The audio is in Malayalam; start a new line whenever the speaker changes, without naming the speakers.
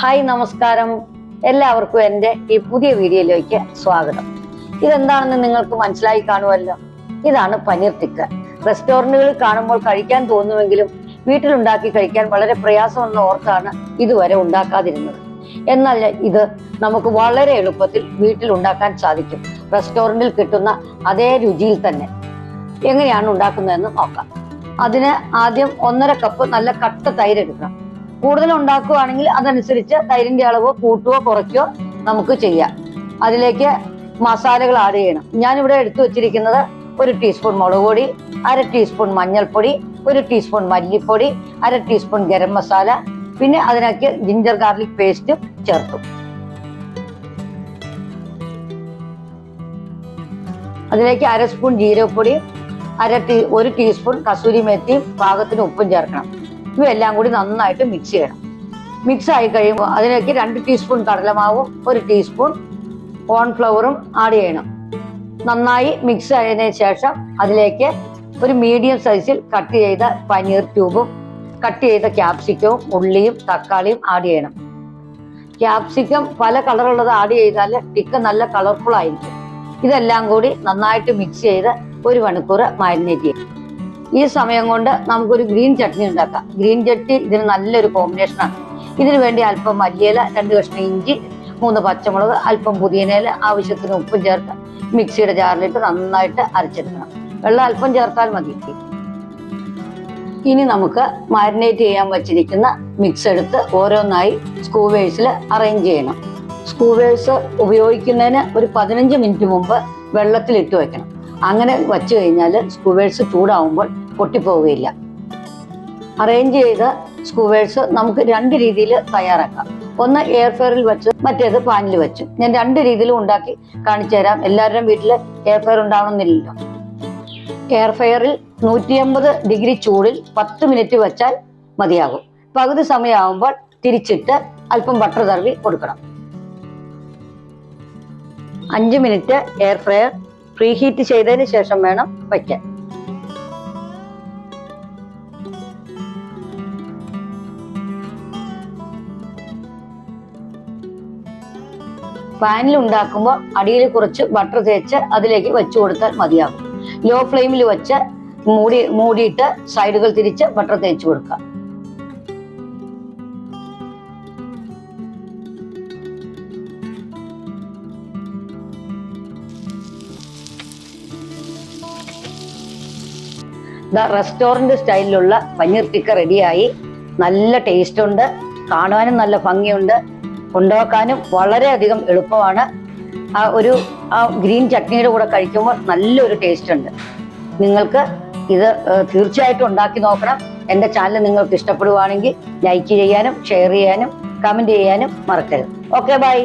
ഹായ് നമസ്കാരം. എല്ലാവർക്കും എന്റെ ഈ പുതിയ വീഡിയോയിലേക്ക് സ്വാഗതം. ഇതെന്താണെന്ന് നിങ്ങൾക്ക് മനസ്സിലായി കാണുമല്ലോ. ഇതാണ് പനീർ ടിക്ക. റെസ്റ്റോറന്റുകളിൽ കാണുമ്പോൾ കഴിക്കാൻ തോന്നുമെങ്കിലും വീട്ടിലുണ്ടാക്കി കഴിക്കാൻ വളരെ പ്രയാസമുള്ള ഓർത്താണ് ഇതുവരെ ഉണ്ടാക്കാതിരുന്നത്. എന്നാൽ ഇത് നമുക്ക് വളരെ എളുപ്പത്തിൽ വീട്ടിൽ ഉണ്ടാക്കാൻ സാധിക്കും. റെസ്റ്റോറന്റിൽ കിട്ടുന്ന അതേ രുചിയിൽ തന്നെ. എങ്ങനെയാണ് ഉണ്ടാക്കുന്നതെന്ന് നോക്കാം. അതിന് ആദ്യം ഒന്നര കപ്പ് നല്ല കട്ട തൈര് എടുക്കണം. കൂടുതൽ ഉണ്ടാക്കുകയാണെങ്കിൽ അതനുസരിച്ച് തൈരിന്റെ അളവ് കൂട്ടുകയോ കുറയ്ക്കുകയോ നമുക്ക് ചെയ്യാം. അതിലേക്ക് മസാലകൾ ആഡ് ചെയ്യണം. ഞാനിവിടെ എടുത്തു വെച്ചിരിക്കുന്നത് ഒരു ടീസ്പൂൺ മുളക് പൊടി അര ടീസ്പൂൺ മഞ്ഞൾപ്പൊടി ഒരു ടീസ്പൂൺ മല്ലിപ്പൊടി അര ടീസ്പൂൺ ഗരം മസാല പിന്നെ അതിനകത്ത് ജിഞ്ചർ ഗാർലിക് പേസ്റ്റും ചേർത്തു. അതിലേക്ക് അര സ്പൂൺ ജീരകപ്പൊടി അര ടീ ഒരു ടീസ്പൂൺ കസൂരി മെത്തിയും പാകത്തിന് ഉപ്പും ചേർക്കണം. ഇവയെല്ലാം കൂടി നന്നായിട്ട് മിക്സ് ചെയ്യണം. മിക്സ് ആയി കഴിയുമ്പോൾ അതിലേക്ക് രണ്ട് ടീസ്പൂൺ കടലമാവും ഒരു ടീസ്പൂൺ കോൺഫ്ലവറും ആഡ് ചെയ്യണം. നന്നായി മിക്സ് ആയതിനു ശേഷം അതിലേക്ക് ഒരു മീഡിയം സൈസിൽ കട്ട് ചെയ്ത പനീർ ട്യൂബും കട്ട് ചെയ്ത ക്യാപ്സിക്കവും ഉള്ളിയും തക്കാളിയും ആഡ് ചെയ്യണം. ക്യാപ്സിക്കം പല കളറുള്ളത് ആഡ് ചെയ്താൽ ടിക്ക നല്ല കളർഫുൾ ആയിരിക്കും. ഇതെല്ലാം കൂടി നന്നായിട്ട് മിക്സ് ചെയ്ത് ഒരു മണിക്കൂർ മാരിനേറ്റ് ചെയ്യും ഈ സമയം കൊണ്ട് നമുക്കൊരു ഗ്രീൻ ചട്നി ഉണ്ടാക്കാം. ഗ്രീൻ ചട്നി ഇതിന് നല്ലൊരു കോമ്പിനേഷനാണ് ഇതിനു വേണ്ടി അല്പം മല്ലിയില രണ്ട് കഷ്ണം ഇഞ്ചി മൂന്ന് പച്ചമുളക് അല്പം പുതിയനയില ആവശ്യത്തിന് ഉപ്പും ചേർത്ത് മിക്സിയുടെ ജാറിലിട്ട് നന്നായിട്ട് അരച്ചെടുക്കണം. വെള്ളം അല്പം ചേർത്താൽ മതി. ഇനി നമുക്ക് മാരിനേറ്റ് ചെയ്യാൻ വച്ചിരിക്കുന്ന മിക്സ് എടുത്ത് ഓരോന്നായി സ്കൂവേഴ്സിൽ അറേഞ്ച് ചെയ്യണം. സ്കൂവേഴ്സ് ഉപയോഗിക്കുന്നതിന് ഒരു പതിനഞ്ച് മിനിറ്റ് മുമ്പ് വെള്ളത്തിൽ ഇട്ട് വെക്കണം. അങ്ങനെ വച്ചു കഴിഞ്ഞാൽ സ്കൂവേഴ്സ് ചൂടാവുമ്പോൾ പൊട്ടിപ്പോവുകയില്ല. അറേഞ്ച് ചെയ്ത സ്കൂവേഴ്സ് നമുക്ക് രണ്ട് രീതിയിൽ തയ്യാറാക്കാം. ഒന്ന് എയർ ഫെയറിൽ വെച്ച് മറ്റേത് പാനിൽ വെച്ചു. ഞാൻ രണ്ട് രീതിയിലും ഉണ്ടാക്കി കാണിച്ചു തരാം. എല്ലാവരുടെയും വീട്ടിൽ എയർ ഫെയർ ഉണ്ടാവണമെന്നില്ലല്ലോ. എയർ ഫെയറിൽ നൂറ്റി അമ്പത് ഡിഗ്രി ചൂടിൽ പത്ത് മിനിറ്റ് വെച്ചാൽ മതിയാകും. പകുതി സമയമാകുമ്പോൾ തിരിച്ചിട്ട് അല്പം ബട്ടർ തടവി കൊടുക്കണം. അഞ്ച് മിനിറ്റ് എയർ ഫ്രയർ പ്രീഹീറ്റ് ചെയ്തതിന് ശേഷം വേണം വയ്ക്കാൻ. പാനിൽ ഉണ്ടാക്കുമ്പോൾ അടിയിൽ കുറച്ച് ബട്ടർ തേച്ച് അതിലേക്ക് വെച്ചു കൊടുത്താൽ മതിയാകും. ലോ ഫ്ലെയിമിൽ വെച്ച് മൂടി മൂടിയിട്ട് സൈഡുകൾ തിരിച്ച് ബട്ടർ തേച്ച് കൊടുക്കുക. റെസ്റ്റോറന്റ് സ്റ്റൈലിലുള്ള പനീർ ടിക്ക റെഡിയായി നല്ല ടേസ്റ്റ് ഉണ്ട്. കാണുവാനും നല്ല ഭംഗിയുണ്ട്. കൊണ്ടുവെക്കാനും വളരെയധികം എളുപ്പമാണ്. ആ ഒരു ആ ഗ്രീൻ ചട്നിയുടെ കൂടെ കഴിക്കുമ്പോൾ നല്ലൊരു ടേസ്റ്റ് ഉണ്ട്. നിങ്ങൾക്ക് ഇത് തീർച്ചയായിട്ടും ഉണ്ടാക്കി നോക്കണം. എന്റെ ചാനൽ നിങ്ങൾക്ക് ഇഷ്ടപ്പെടുവാണെങ്കിൽ ലൈക്ക് ചെയ്യാനും ഷെയർ ചെയ്യാനും കമന്റ് ചെയ്യാനും മറക്കരുത്. Okay bye